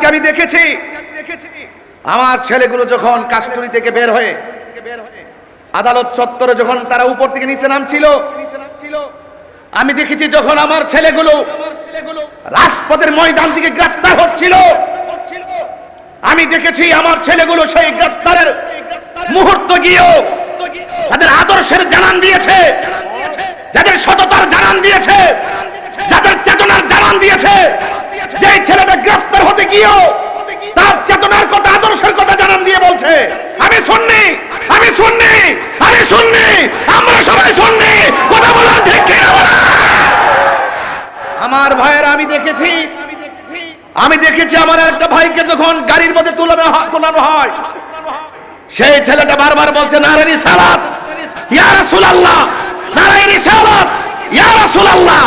আজকে আমি দেখেছি, আমার ছেলেগুলো যখন কাস্টরি থেকে বের হয়ে আদালত চত্বরে যখন তারা উপর থেকে নিচে নামছিল, আমি দেখেছি যখন আমার ছেলেগুলো রাজপথের ময়দান থেকে গ্রেফতার হচ্ছিল, আমি দেখেছি আমার ছেলেগুলো সেই গ্রেফতারের মুহূর্ত গিয়েও তাদের আদর্শের জানান দিয়েছে, যাদের সততার জানান দিয়েছে, যাদের চেতনার জানান দিয়েছে। যে ছেলেটা গ্রেফতার হতে গিয়েও তার চেতনার কথা, আদর্শের কথা জানান দিয়ে বলছে, আমি শুননি আমি শুননি আমি শুননি আমরা সবাই শুননি কথা বলা ঠিক? আমার ভাইয়ের, আমি দেখেছি আমি দেখেছি আমার একটা ভাইকে যখন গাড়ির মধ্যে তুলানো তোলানো হয়, সেই ছেলেটা বারবার বলছে, নারায়ণী সালাত, ইয়া রাসূলুল্লাহ, নারায়ণী সালাত, ইয়া রাসূলুল্লাহ,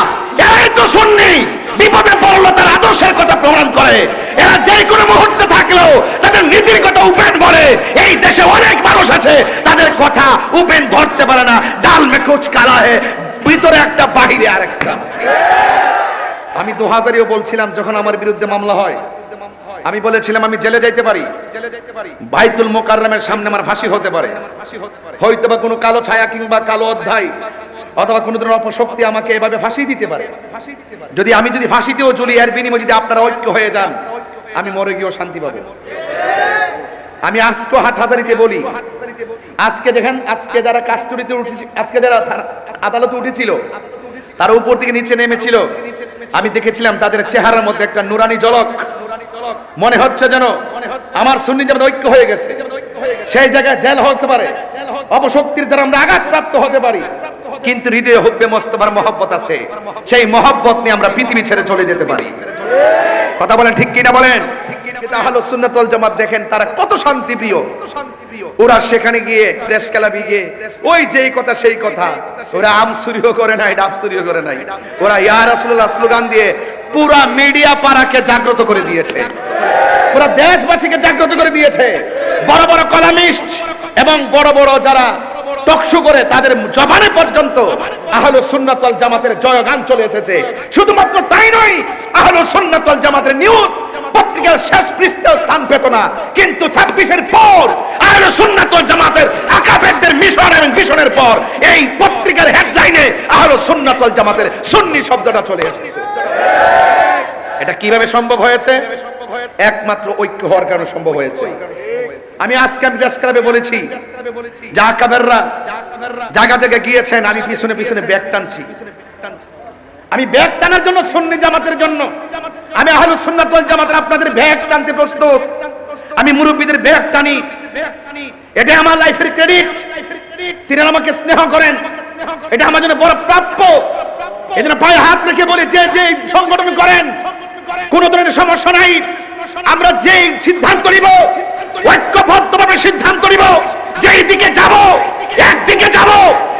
এরাই তো শুননি বিপদে পড়ল, তার আদর্শের কথা প্রমাণ করে। এরা যে কোনো মুহূর্তে থাকলেও তাদের নীতির কথা উপেন বলে এই দেশে অনেক মানুষ আছে, তাদের কথা উপেন ধরতে পারে না। ডাল মে কালা হে, ভিতরে একটা, বাহিরে আরেকটা। আমি দু হাজারিও বলছিলাম যখন আমার বিরুদ্ধে মামলা হয়। আমি বলেছিলাম আমি জেলে যাইতে পারি। বাইতুল মোকাররমের সামনে আমার ফাঁসি হতে পারে। হয়তো বা কোনো কালো ছায়া কিংবা কালো অধ্যায়। অথবা কোনো ধরনের অপশক্তি আমাকে এভাবে ফাঁসি দিতে পারে। যদি আমি যদি ফাঁসিতেও চলি এর বিনিময়ে যদি আপনারা ঐক্য হয়ে যান, আমি মরে গিয়েও শান্তি পাবো। আমি আজকে হাট হাজারিতে বলি, আজকে দেখেন, আজকে যারা কাস্টডিতে উঠেছে, আজকে যারা আদালতে উঠেছিল, তার উপর থেকে নিচে নেমেছিল। আমি দেখেছিলাম তাদের চেহারার মধ্যে একটা নুরানি জলক মনে হচ্ছে যেন আমার সুন্নি যেমন ঐক্য হয়ে গেছে। সেই জায়গায় জেল হতে পারে। অপশক্তির দ্বারা আমরা আঘাত প্রাপ্ত হতে পারি। কিন্তু হৃদয়ে হুব্বে মস্তবার মহব্বত আছে। সেই মহব্বত নিয়ে আমরা পৃথিবী ছেড়ে চলে যেতে পারি। কথা বলেন ঠিক কিনা বলেন? দেখেন, তারা কত শান্তিপ্রিয়। ওরা সেখানে গিয়ে ওই যেই কথা সেই কথা। করে নাই করে নাই। ওরা স্লোগান দিয়ে পুরা মিডিয়া পাড়াকে জাগ্রত করে দিয়েছে। পুরা দেশবাসীকে জাগ্রত করে দিয়েছে। বড় বড় কলামিস্ট এবং বড় বড় যারা টকশো করে তাদের জবানে পর্যন্ত আহলে সুন্নাতল জামাতের জয়গান চলে এসেছে। শুধুমাত্র তাই নয়, আহলে সুন্নাতল জামাতের নিউজ পত্রিকার শেষ পৃষ্ঠায় স্থান পেত না। কিন্তু ছাব্বিশের পর আহলে সুন্নাতল জামাতের আকাবেরদের মিশন এবং মিশনের পর এই পত্রিকার হেডলাইনে আহলে সুন্নাতল জামাতের সুন্নি শব্দটা চলে এসেছে। এটা কীভাবে সম্ভব হয়েছে? একমাত্র ঐক্য হওয়ার কারণে সম্ভব হয়েছে। আমি আজকে আমি প্রেস ক্লাবে বলেছি জায়গা জায়গায় গিয়েছেন, আমি পিছনে পিছনে ব্যাগ টানছি। আমি ব্যাগ টানার জন্য সুন্নি জামাতের জন্য। আমি আহলুস সুন্নাত জামাতের আপনাদের ব্যাগ টানতে প্রস্তুত। আমি মুরব্বীদের ব্যাগ টানি। এটা আমার লাইফের ক্রেডিট। তিনি আমাকে স্নেহ করেন। এটা আমার জন্য বড় প্রাপ্য। এই জন্য পায়ে হাত রেখে বলি, যে যে সংগঠন করেন, কোন ধরনের সমস্যা নাই। আমরা যে সিদ্ধান্ত নিব ঐক্যবদ্ধভাবে সিদ্ধান্ত নিব। যেই দিকে যাব, একদিকে যাব,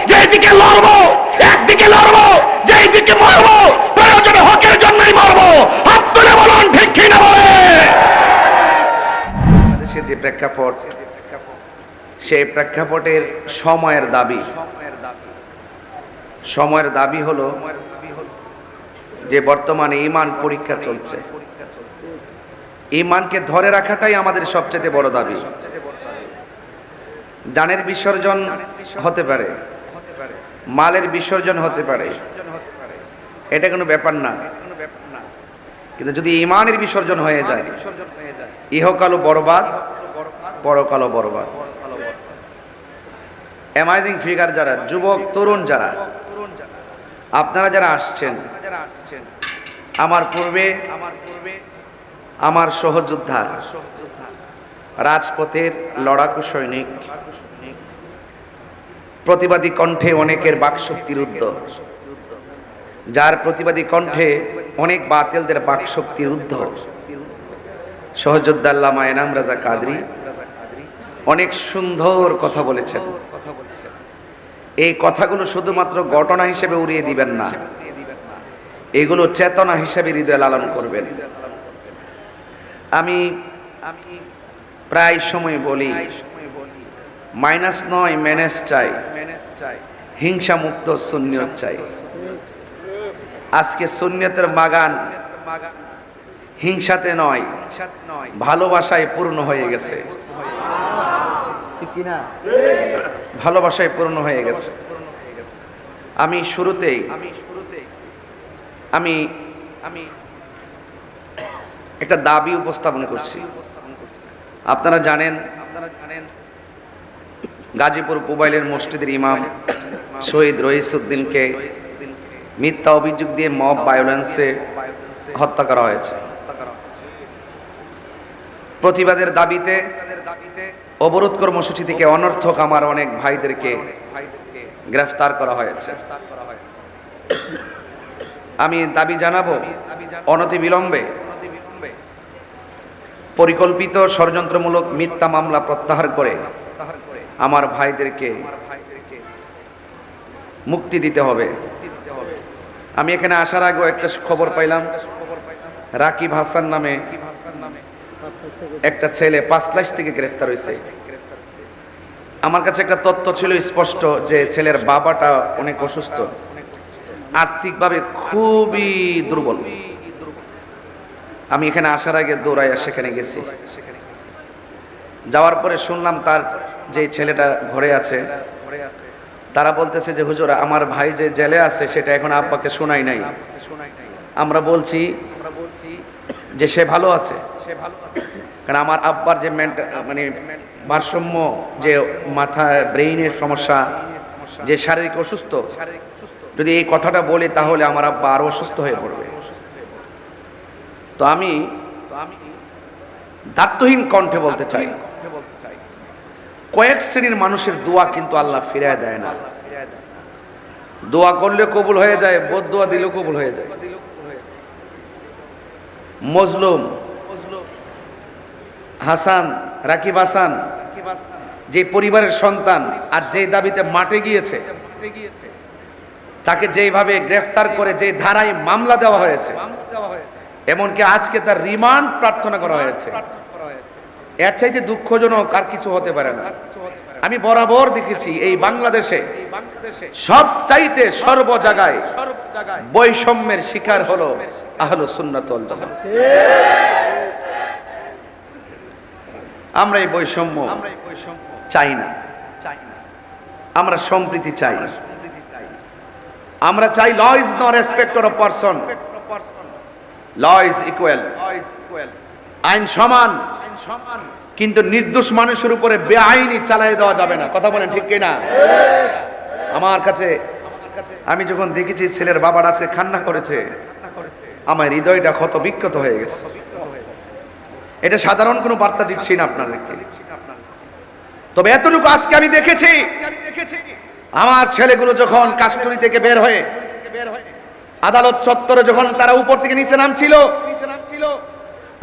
যেই দিকে লড়বো, একদিকে লড়বো, যেই দিকে মরবো, প্রয়োজনে হকের জন্যই মরবো। হাত তুলে বলুন, ঠিক বলে? যে প্রেক্ষাপট, সেই প্রেক্ষাপটের সময়ের দাবি। সময়ের দাবি হলো যে বর্তমানে ইমান পরীক্ষা চলছে। ইমানকে ধরে রাখাটাই আমাদের সবচেয়ে বড় দাবি। ডানের বিসর্জন হতে পারে, মালের বিসর্জন হতে পারে। এটা কোনো ব্যাপার না। কিন্তু যদি ইমানের বিসর্জন হয়ে যায়, ইহকালও বরবাদ, পরকালও বরবাদ। অ্যামাইজিং ফিগার যারা, যুবক, তরুণ যারা, আপনারা যারা আসছেন আমার পূর্বে আমার পূর্বে আমার সহযোদ্ধা, রাজপথের লড়াকু সৈনিক, প্রতিবাদী কণ্ঠে অনেকের বাকশক্তির উদ্ধ যার প্রতিবাদী কণ্ঠে অনেক বাতিলদের বাকশক্তির সহযোদ্ধা আল্লামা এনাম রাজা কাদরি অনেক সুন্দর কথা বলেছেন। এই কথাগুলো শুধুমাত্র ঘটনা হিসেবে উড়িয়ে দিবেন না, এগুলো চেতনা হিসেবে হৃদয় লালন করবেন। আমি আমি প্রায় সময় বলি, মাইনাস নয় ম্যানেজ চাই। হিংসা মুক্ত শূন্যত চাই। আজকে শূন্যতের বাগান হিংসাতে নয়, ভালোবাসায় পূর্ণ হয়ে গেছে। ভালোবাসায় পূর্ণ হয়ে গেছে। আমি শুরুতেই, আমি শুরুতে আমি আমি একটা দাবি উপস্থাপন করছি। আপনারা জানেন, গাজীপুর মোবাইলের মসজিদের ইমাম শহীদ রইসুদ্দিনকে মিথ্যা অভিযোগ দিয়ে মব ভায়োলেন্সে হত্যা করা হয়েছে। প্রতিবাদের দাবিতে অবরোধ কর্মসূচি থেকে অনর্থক আমার অনেক ভাইদেরকে গ্রেফতার করা হয়েছে। আমি দাবি জানাব অনতি বিলম্বে পরিকল্পিত ষড়যন্ত্রমূলক মিথ্যা মামলা প্রত্যাহার করে আমার ভাইদেরকে মুক্তি দিতে হবে। আমি এখানে আসার আগেও একটা খবর পাইলাম। রাকিব হাসান নামে একটা ছেলে পাঁচ লাখ থেকে গ্রেফতার হয়েছে। আমার কাছে একটা তথ্য ছিল স্পষ্ট যে ছেলের বাবাটা অনেক অসুস্থ। আর্থিকভাবে খুবই দুর্বল। আমি এখানে আসার আগে দৌড়াইয়া সেখানে গেছি। যাওয়ার পরে শুনলাম তার যে ছেলেটা ঘরে আছে, তারা বলতেছে যে, হুজুর, আমার ভাই যে জেলে আছে, সেটা এখন আব্বাকে শোনাই নাই। আমরা বলছি যে, সে ভালো আছে। কারণ আমার আব্বার যে মানে ভারসাম্য, যে মাথায় ব্রেইনের সমস্যা, যে শারীরিক অসুস্থ, যদি এই কথাটা বলি, তাহলে আমার আব্বা আরও অসুস্থ হয়ে পড়বে। তো আমি তো আমি দার্থহীন কণ্ঠে বলতে চাই কয়েক শ্রেণির মানুষের দোয়া কিন্তু আল্লাহ ফিরায় দেয় না দেয় করলে কবুল হয়ে যায় বোধ দোয়া দিলেও কবুল হয়ে যায়। মজলুম হাসান রাকিব হাসান? যে পরিবারের সন্তান আর যেই দাবিতে মাঠে গিয়েছে এটা মাঠে গিয়েছে। তাকে যেইভাবে গ্রেফতার করে যে ধারায় মামলা দেওয়া হয়েছে মামলা দেওয়া হয়েছে। এমনকি আজকে তার রিমান্ড প্রার্থনা করা হয়েছে। এর চাইতে দুঃখজনক আর কিছু হতে পারে না। আমি বরাবর দেখেছি এই বাংলাদেশে সব চাইতে সর্ব জায়গায় বৈষম্যের শিকার হলো আহলো সুন্নাতল আমরা এই বৈষম্য আমরা এই বৈষম্য চাই না। আমরা সম্প্রীতি চাই। আমরা চাই। Law is not respecter of person. Law is equal. আইন সমান। কিন্তু নির্দোষ মানুষের উপরে বেআইনি চালাই দেওয়া যাবে না। কথা বলেন ঠিক কিনা? আমার কাছে, আমি যখন দেখেছি ছেলের বাবার আজকে খান্না করেছে, আমার হৃদয়টা ক্ষত বিক্ষত হয়ে গেছে। এটা সাধারণ কোনো বার্তা দিচ্ছি না আপনাদেরকে। তবে এতটুকু আজকে আমি দেখেছি। আমি দেখেছি আমার ছেলেগুলো যখন কাস্টডি থেকে বের হয়ে বের হয়ে আদালত চত্বরে যখন তারা উপর থেকে নিচে নামছিল,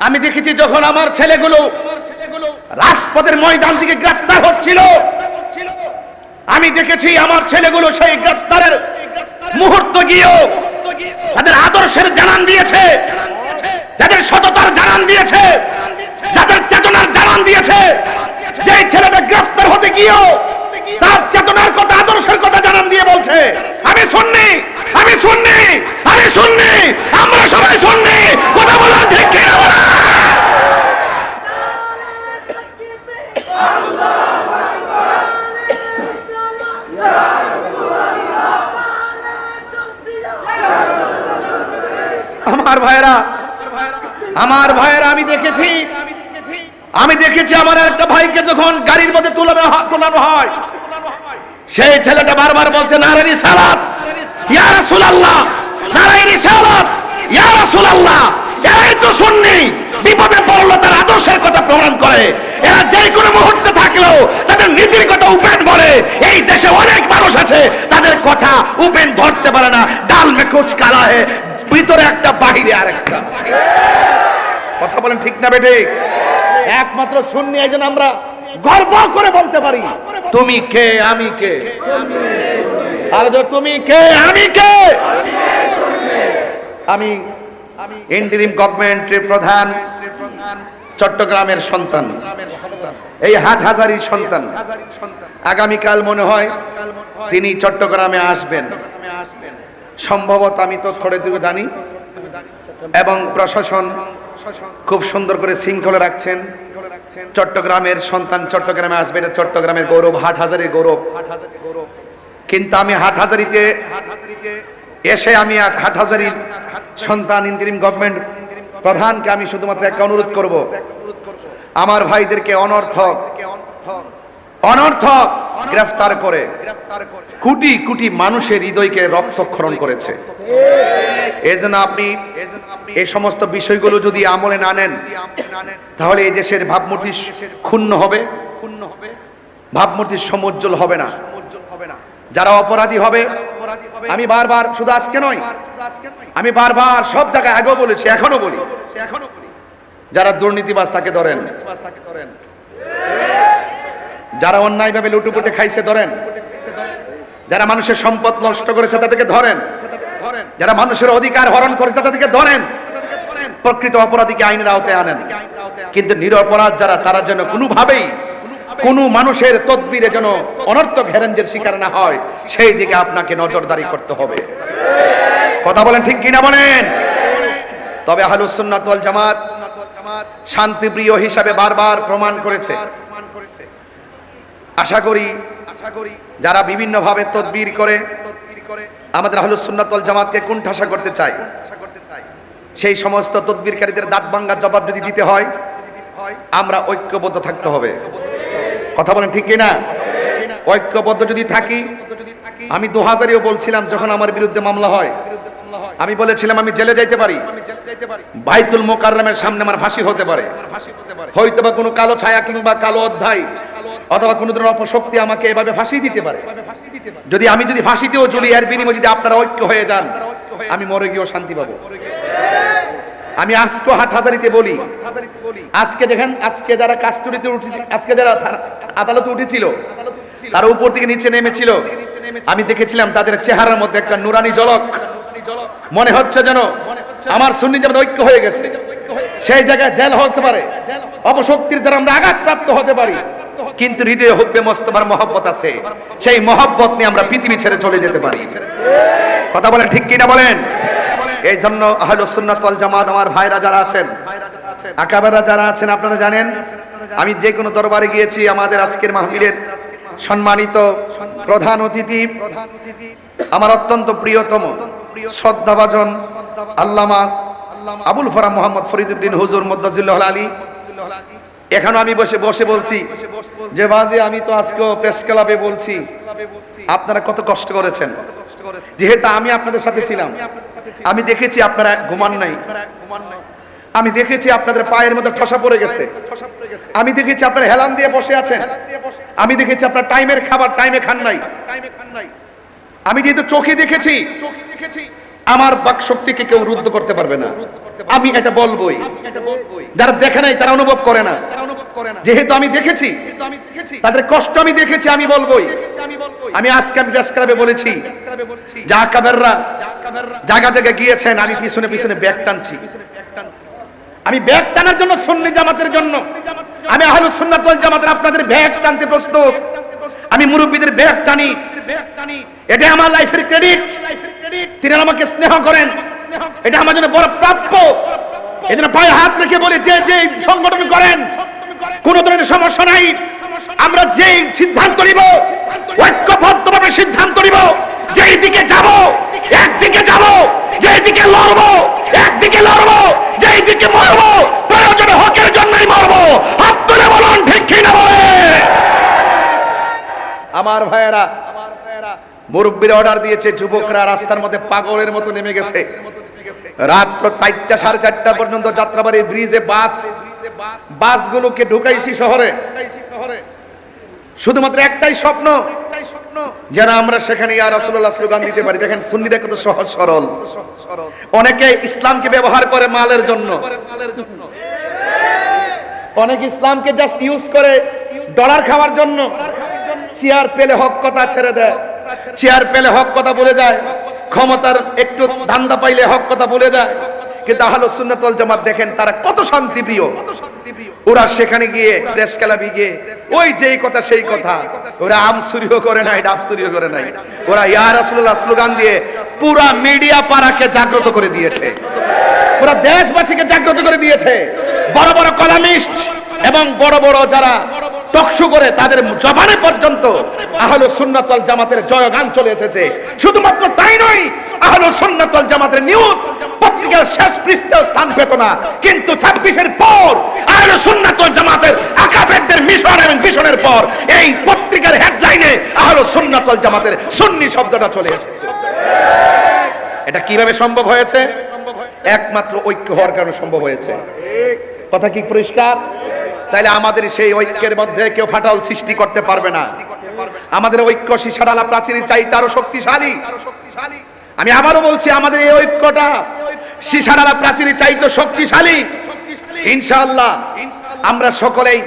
আমি দেখেছি যখন আমার ছেলেগুলো রাজপথের ময়দান থেকে গ্রেফতার হচ্ছিল, আমি দেখেছি আমার ছেলেগুলো সেই গ্রেফতারের মুহূর্ত গিয়েও তাদের আদর্শের জানান দিয়েছে, যাদের সততার জানান দিয়েছে, যাদের চেতনার জানান দিয়েছে যে ছেলেটা গ্রেফতার হতে গিয়েও তার চেতনার কথা, আদর্শের কথা জানান দিয়ে বলছে, আমি শুননি। আমি শুননি আমি শুননি আমরা সবাই শুননি কথা বলা, ঠিক কিনা? আমার ভাইরা আমার ভাইয়েরা, আমি দেখেছি আমি দেখেছি আমার একটা ভাইকে যখন গাড়ির মধ্যে তোলানো তোলানো হয় সেই ছেলেটা বারবার বলছে, নারায়ণী সালাত ইয়া রাসূলুল্লাহ নারায়ণী সালাত রাসূলুল্লাহ। এরাই তো শুননি বিপদে তার আদর্শের কথা প্রমাণ করে। এরা যে কোনো মুহূর্তে থাকলেও তাদের নীতির কথা উপেন বলে। এই দেশে অনেক মানুষ আছে, তাদের কথা উপেন ধরতে পারে না। ডাল মে কুচ কালা হে, ভিতরে একটা, বাহিরে আরেকটা। কথা বলেন ঠিক না বেটে একমাত্র শুননি এই জন্য আমরা গর্ব করে বলতে পারি। তুমি কে, আমি কে? আর তুমি কে, আমি কে? আমি ইন্টারিম গভর্নমেন্টের প্রধান, চট্টগ্রামের সন্তান। এই হাট হাজারির সন্তান। হাজারির আগামীকাল মনে হয় তিনি চট্টগ্রামে আসবেন। সম্ভবত আমি তো থরে থেকে জানি এবং প্রশাসন খুব সুন্দর করে শৃঙ্খলা রাখছেন। চট্টগ্রামের সন্তান চট্টগ্রামে আসবে, এটা চট্টগ্রামের গৌরব হাট হাজারের গৌরব হাটহাজারী গৌরব। কিন্তু আমি হাট হাজারিতে এসে আমি এক হাট হাজারির সন্তান ইন্টারিম গভর্নমেন্ট প্রধানকে আমি শুধুমাত্র একটা অনুরোধ করব। আমার ভাইদেরকে অনর্থক অনর্থক গ্রেফতার করে কোটি কোটি মানুষের হৃদয়কে রক্তক্ষরণ করেছে। এজন্য আপনি এই সমস্ত বিষয়গুলো যদি আমলে না নেন, তাহলে এই দেশের ভাবমূর্তি ক্ষুণ্ণ হবে ক্ষুণ্ণ হবে। ভাবমূর্তি সমুজ্জ্বল হবে না। যারা অপরাধী হবে, আমি বারবার শুধু আজকে নয়, আমি বারবার সব জায়গায় আগেও বলেছি এখনও বলি এখনও যারা দুর্নীতিবাজ তাকে ধরেন, যারা অন্যায়ভাবে লুটুপুটে খাইছে ধরেন, যারা মানুষের সম্পদ নষ্ট করেছে তাদেরকে ধরেন, যারা মানুষের অধিকার হরণ করেছে তাদেরকে ধরেন, প্রকৃত অপরাধীকে আইনের আওতায় আনেন। কিন্তু নিরপরাধ যারা, তারা যেন কোনোভাবেই কোনো মানুষের তদবিরে যেন অনর্থক হেরেঞ্জের শিকার না হয়, সেই দিকে আপনাকে নজরদারি করতে হবে। কথা বলেন ঠিক কিনা বলেন? তবে আহলুস ওয়াল জামাত শান্তিপ্রিয় হিসাবে বারবার প্রমাণ করেছে। আশা করি যারা বিভিন্নভাবে তদবির করে তদবির করে আমাদের আহলুস সুন্নাত জামাতকে কুণ্ঠাসা করতে চাই সেই সমস্ত তদবিরকারীদের দাঁত ভাঙ্গার জবাব যদি দিতে হয়, আমরা ঐক্যবদ্ধ থাকতে হবে। কথা বলেন ঠিক কিনা? ঐক্যবদ্ধ যদি থাকি, আমি দু হাজারেও বলছিলাম যখন আমার বিরুদ্ধে মামলা হয়। আমি বলেছিলাম আমি জেলে যাইতে পারি। বাইতুল মোকাররমের সামনে আমার ফাঁসি হতে পারে। হয়তো বা কোনো কালো ছায়া কিংবা কালো অধ্যায় অথবা কোনো ধরনের অপশক্তি আমাকে এভাবে ফাঁসি দিতে পারে। যদি আমি যদি ফাঁসিতেও চলি এর বিনিময়ে যদি আপনারা ঐক্য হয়ে যান, আমি মরে গিয়েও শান্তি পাবো। আমি আজকে হাট হাজারিতে বলি। আজকে দেখেন, আজকে যারা কাস্টডিতে উঠেছিল আজকে যারা আদালতে উঠেছিল, তার উপর থেকে নিচে নেমেছিল। আমি দেখেছিলাম তাদের চেহারার মধ্যে একটা নুরানি জলক মনে হচ্ছে যেন আমার সুন্নি যেমন ঐক্য হয়ে গেছে। সেই জায়গায় জেল হতে পারে। অপশক্তির দ্বারা আমরা আঘাতপ্রাপ্ত হতে পারি। কিন্তু হৃদয়ে হুব্বে মস্তবার মহব্বত আছে। সেই মহব্বত নিয়ে আমরা পৃথিবী ছেড়ে চলে যেতে পারি। কথা বলেন ঠিক কিনা বলেন? এই জন্য আহলুস জামাত আমার ভাইরা যারা আছেন, আকাবেরা যারা আছেন, আপনারা জানেন, আমি যে কোনো দরবারে গিয়েছি, আমাদের আজকের মাহফিলের সম্মানিত প্রধান অতিথি, আমার অত্যন্ত প্রিয়তম শ্রদ্ধাভাজন আল্লামা আবুল ফরাম মোহাম্মদ ফরিদুদ্দিন হুজুর মদ্দাজিল্লাহ আলী। এখানে আমি বসে বসে বলছি যে, বাজে, আমি তো আজকেও প্রেস ক্লাবে বলছি, আপনারা কত কষ্ট করেছেন। যেহেতু আমি আপনাদের সাথে ছিলাম। আমি দেখেছি আপনারা ঘুমান নাই। আমি দেখেছি আপনাদের পায়ের মধ্যে ঠসা পড়ে গেছে। আমি দেখেছি আপনারা হেলান দিয়ে বসে আছেন। আমি দেখেছি আপনার টাইমের খাবার টাইমে খান নাই। আমি যেহেতু চোখে দেখেছি আমার বাক শক্তিকে কেউ রুদ্ধ করতে পারবে না। আমি এটা বলবোই। যারা দেখে নাই তারা অনুভব করে না। যেহেতু আমি দেখেছি তাদের কষ্ট আমি দেখেছি আমি বলবোই। আমি আজকে আমি প্রেস ক্লাবে বলেছি যা কাবেররা জাকাবেররা জায়গা জায়গা গিয়েছেন আমি পিছনে পিছনে ব্যাগ টানছি। আমি ব্যাগ টানার জন্য সুন্নি জামাতের জন্য। আমি জামাতের আপনাদের ব্যাগ টানতে প্রস্তুত। আমি মুরব্বীদের ব্যাগ টানি। এটা আমার লাইফের ক্রেডিট তিনি আমাকে স্নেহ করেন। এটা আমার জন্য বড় প্রাপ্য। এই জন্য পায়ে হাত রেখে বলি যে যে সংগঠন করেন কোন ধরনের সমস্যা নাই। আমরা যে সিদ্ধান্ত নিব, ঐক্যবদ্ধভাবে সিদ্ধান্ত নিব, যেই দিকে যাব, একদিকে যাব, যেই দিকে লড়বো, একদিকে লড়বো, যেই দিকে মরবো, প্রয়োজনে হকের জন্যই মরবো। হাত তুলে বলুন, ঠিক কিনা বলে? আমার ভাইয়েরা, মুরব্বীর অর্ডার দিয়েছে, যুবকরা রাস্তার মধ্যে পাগলের মতো নেমে গেছে। রাত্র চারটা, সাড়ে চারটা পর্যন্ত যাত্রাবাড়ি ব্রিজে বাস বাসগুলোকে ঢুকাইছি শহরে। শুধুমাত্র একটাই স্বপ্ন, যেন আমরা সেখানে ইয়া রাসূলুল্লাহ স্লোগান দিতে পারি। দেখেন, সুন্নিরা কত সহজ সরল। অনেকে ইসলামকে ব্যবহার করে মালের জন্য। অনেক ইসলামকে জাস্ট ইউজ করে ডলার খাওয়ার জন্য। চেয়ার পেলে হক কথা ছেড়ে দেয়। চেয়ার পেলে হক কথা বলে যায়। ক্ষমতার একটু ধান্দা পাইলে হক কথা বলে যায়। কিন্তু আহলো সুন্নাত জামাত দেখেন, তারা কত শান্তি প্রিয় কত শান্তিপ্রিয়। ওরা সেখানে গিয়ে প্রেস ক্লাবে গিয়ে, ওই যেই কথা সেই কথা। ওরা আম চুরিও করে নাই, ডাব চুরিও করে নাই। ওরা ইয়া রাসূলুল্লাহ স্লোগান দিয়ে পুরা মিডিয়া পাড়াকে জাগ্রত করে দিয়েছে। পুরো দেশবাসীকে জাগ্রত করে দিয়েছে। বড় বড় কলামিস্ট এবং বড় বড় যারা টকশো করে তাদের জবানে পর্যন্ত আহলে সুন্নাতল জামাতের জয়গান চলে এসেছে। শুধুমাত্র তাই নয়, আহলে সুন্নাতল জামাতের নিউজ পত্রিকার শেষ পৃষ্ঠায় স্থান পেত না। কিন্তু ছাব্বিশের পর আহলে সুন্নাতল জামাতের আকাবেরদের মিশন এবং মিশনের পর এই পত্রিকার হেডলাইনে আহলে সুন্নাতল জামাতের সুন্নি শব্দটা চলে এসেছে। এটা কীভাবে সম্ভব হয়েছে? একমাত্র ঐক্য হওয়ার কারণে সম্ভব হয়েছে। কথা কি পরিষ্কার? তাইলে আমাদের সেই ঐক্যের মধ্যে কেউ ফাটল সৃষ্টি করতে পারবে না। আমাদের ঐক্য শিশাডালা প্রাচীরের চাইতে আরও শক্তিশালী। আমি আবারও বলছি, আমাদের এই ঐক্যটা শিশাডালা প্রাচীরের চাইতে শক্তিশালী। ইনশাআল্লাহ আমরা সকলেই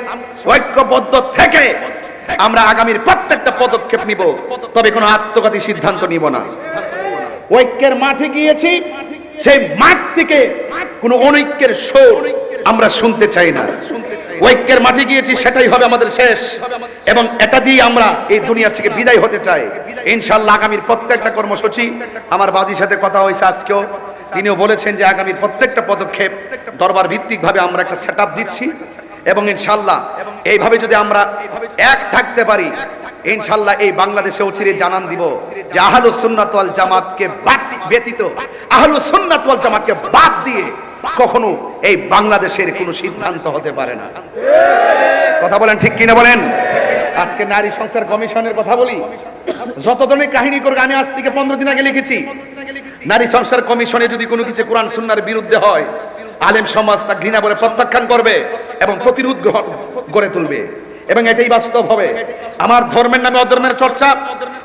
ঐক্যবদ্ধ থেকে আমরা আগামীর প্রত্যেকটা পদক্ষেপ নিব, তবে কোনো আত্মঘাতী সিদ্ধান্ত নিব না। ঐক্যের মাঠে গিয়েছি, সেই মাঠ থেকে কোনো অনৈক্যের সুর আমরা শুনতে চাই না। ঐক্যের মাঠে গিয়েছি, সেটাই হবে আমাদের শেষ। এবং এটা দিয়ে আমরা এই দুনিয়া থেকে বিদায় হতে চাই। ইনশাল্লাহ আগামীর প্রত্যেকটা কর্মসূচি আমার বাজির সাথে কথা হয়েছে আজকেও। তিনিও বলেছেন যে আগামীর প্রত্যেকটা পদক্ষেপ দরবার ভিত্তিকভাবে আমরা একটা সেট দিচ্ছি। এবং ইনশাল্লাহ এইভাবে যদি আমরা এক থাকতে পারি ইনশাল্লাহ এই বাংলাদেশে অচিরে জানান দিব যে আহলু সুন্নাত ওয়াল জামাতকে বাদ- ব্যতীত আহলু সুন্নাত ওয়াল জামাতকে বাদ দিয়ে কখনো এই বাংলাদেশের কোনো সিদ্ধান্ত হতে পারে না। কথা বলেন ঠিক কিনা বলেন? আজকে নারী সংস্কার কমিশনের কথা বলি। যত ধরনের কাহিনী করে আমি আজ থেকে পনেরো দিন আগে লিখেছি। নারী সংস্কার কমিশনে যদি কোনো কিছু কোরআন সুন্নার বিরুদ্ধে হয়, আলেম সমাজ তা ঘৃণা বলে প্রত্যাখ্যান করবে এবং প্রতিরোধ গ্রহণ গড়ে তুলবে। এবং এটাই বাস্তব হবে। আমার ধর্মের নামে অধর্মের চর্চা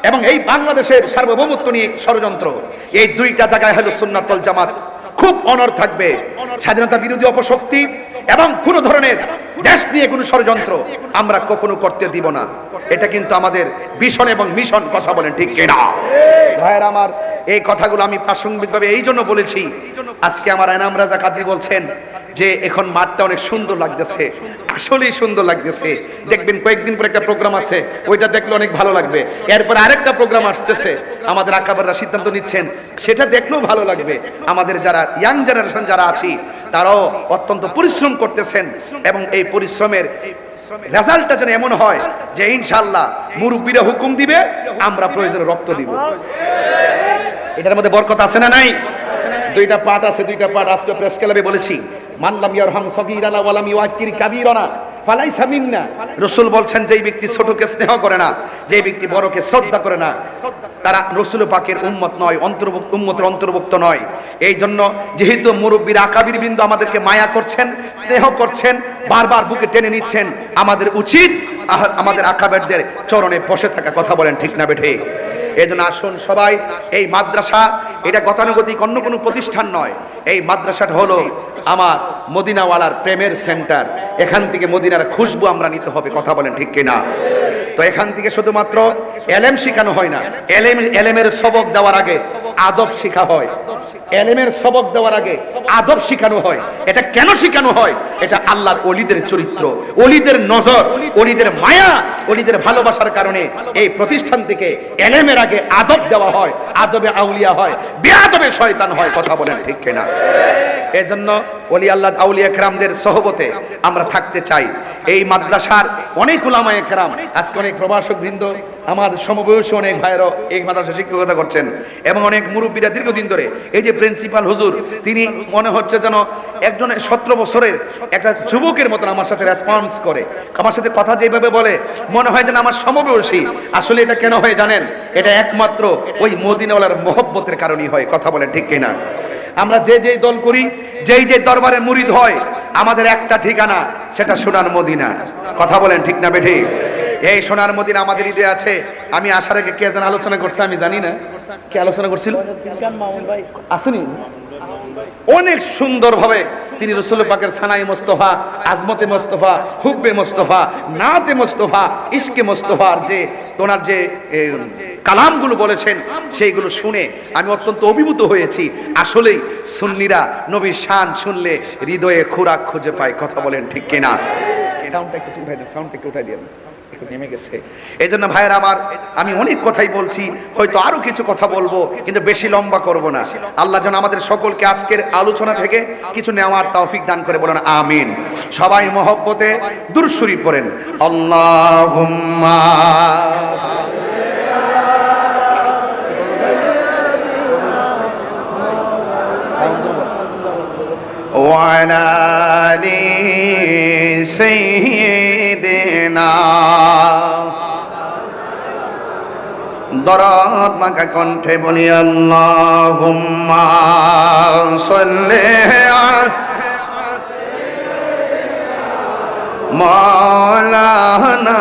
এবং এই বাংলাদেশের সার্বভৌমত্ব নিয়ে ষড়যন্ত্র। এই দুইটা জায়গায় হলো সুন্নাতল জামাত। খুব অনর থাকবে। স্বাধীনতা বিরোধী অপশক্তি এবং কোন ধরনের দেশ নিয়ে কোনো ষড়যন্ত্র আমরা কখনো করতে দিব না। এটা কিন্তু আমাদের ভীষণ এবং মিশন কথা বলেন ঠিক কেনা? ভাইয়ের আমার এই কথাগুলো আমি প্রাসঙ্গিকভাবে এই জন্য বলেছি। আজকে আমার এনাম রাজা কাদি বলছেন যে এখন মাঠটা অনেক সুন্দর লাগতেছে, আসলেই সুন্দর লাগতেছে। দেখবেন কয়েকদিন পর একটা প্রোগ্রাম আছে, ওইটা দেখলে অনেক ভালো লাগবে। এরপর আরেকটা প্রোগ্রাম আসতেছে, আমাদের আকাবাররা সিদ্ধান্ত নিচ্ছেন, সেটা দেখলেও ভালো লাগবে। আমাদের যারা ইয়াং জেনারেশন যারা আছি, তারাও অত্যন্ত পরিশ্রম করতেছেন এবং এই পরিশ্রমের রেজাল্টটা যেন এমন হয় যে ইনশাল্লাহ মুরব্বীরা হুকুম দিবে, আমরা প্রয়োজনে রক্ত দিব। এটার মধ্যে বরকত আছে না নাই? দুইটা পাঠ আছে, দুইটা পাঠ আজকে প্রেস ক্লাবে বলেছি। মানলাম ইয়ারহাম সগীরানা ওয়ালাম ইউআক্কির কাবীরানা, ফালাইসা মিন্না। রাসূল বলছেন, যেই ব্যক্তি ছোটকে স্নেহ করে না, যেই ব্যক্তি বড়কে শ্রদ্ধা করে না, তারা রসুল পাকের উম্মত নয় অন্তর্ভুক্ত উম্মতের অন্তর্ভুক্ত নয়। এই জন্য যেহেতু মুরব্বীর আকাবির বিন্দু আমাদেরকে মায়া করছেন, স্নেহ করছেন, বারবার বুকে টেনে নিচ্ছেন, আমাদের উচিত আমাদের আকাবেরদের চরণে বসে থাকা কথা বলেন, ঠিক না বেঠে? এই জন্য আসুন সবাই, এই মাদ্রাসা, এটা গতানুগতিক, অন্য কোনো প্রতিষ্ঠান নয়। এই মাদ্রাসাটা হলো আমার মদিনাওয়ালার প্রেমের সেন্টার। এখান থেকে মদিনার খুশবু আমরা নিতে হবে, কথা বলেন ঠিক কিনা? তো এখান থেকে শুধুমাত্র এলেম শেখানো হয় না। এলেম এলেমের সবক দেওয়ার আগে আদব শেখা হয়। এলেমের সবক দেওয়ার আগে আদব শেখানো হয়। এটা কেন শেখানো হয়? এটা আল্লাহর অলিদের চরিত্র। অলিদের নজর, অলিদের মায়া, অলিদের ভালোবাসার কারণে এই প্রতিষ্ঠান থেকে এলেমের আগে আদব দেওয়া হয়, আদবে আউলিয়া হয়, বেআদবে শয়তান হয়, কথা বলেন ঠিক কিনা? এজন্য অলি আল্লাহ আউলিয়া কেরামদের সহবতে আমরা থাকতে চাই। এই মাদ্রাসার অনেক উলামায়ে কেরাম, আজকে অনেক প্রবাসক বৃন্দ আমাদের সমবয়সী অনেক ভাইয়েরও এই মাদ্রাসা শিক্ষকতা করছেন এবং অনেক মুরব্বীরা দীর্ঘদিন ধরে এই যে প্রিন্সিপাল হুজুর, তিনি মনে হচ্ছে যেন একজন সতেরো বছরের একটা যুবকের মতন আমার সাথে রেসপন্স করে। আমার সাথে কথা যেভাবে বলে, মনে হয় যেন আমার সমবয়সী। আসলে এটা কেন হয় জানেন? এটা একমাত্র ওই মদিনাওয়ালার মহব্বতের কারণেই হয়, কথা বলেন ঠিক কিনা? আমরা যে যেই দল করি, যেই যে দরবারে মুরিদ হয়, আমাদের একটা ঠিকানা, সেটা সোনার মদিনা। কথা বলেন ঠিক না বেঠি? এই সোনার মদিনা আমাদের ঈদে আছে। আমি আসার আগে কে যেন আলোচনা করছে আমি জানি না। কে আলোচনা করছিল? আসেনি? অনেক সুন্দরভাবে তিনি রসুল পাকের সানাই মোস্তফা, আজমতে মোস্তফা, হুব্বে মোস্তফা, নাতে মোস্তফা, ইশকে মোস্তফার যে তোনার যে কালামগুলো বলেছেন, সেইগুলো শুনে আমি অত্যন্ত অভিভূত হয়েছি। আসলেই সুন্নিরা নবীর শান শুনলে হৃদয়ে খোরাক খুঁজে পায়, কথা বলেন ঠিক কিনা? সাউন্ডটা একটু উঠাই দেন সাউন্ডটা একটু উঠাই দেন। একটু নেমে গেছে এই জন্য ভাইয়ের আমার আমি অনেক কথাই বলছি হয়তো আরো কিছু কথা বলবো কিন্তু বেশি লম্বা করব না আল্লাহ যেন আমাদের সকলকে আজকের আলোচনা থেকে কিছু নেওয়ার তৌফিক দান করে বলেন আমিন সবাই মহব্বতে দুরুশরী পড়েন আল্লাহুম্মা وعلى آل سيدنا দরদ মাকা কণ্ঠে বলি আল্লাহুম্মা সাল্লি মাওলানা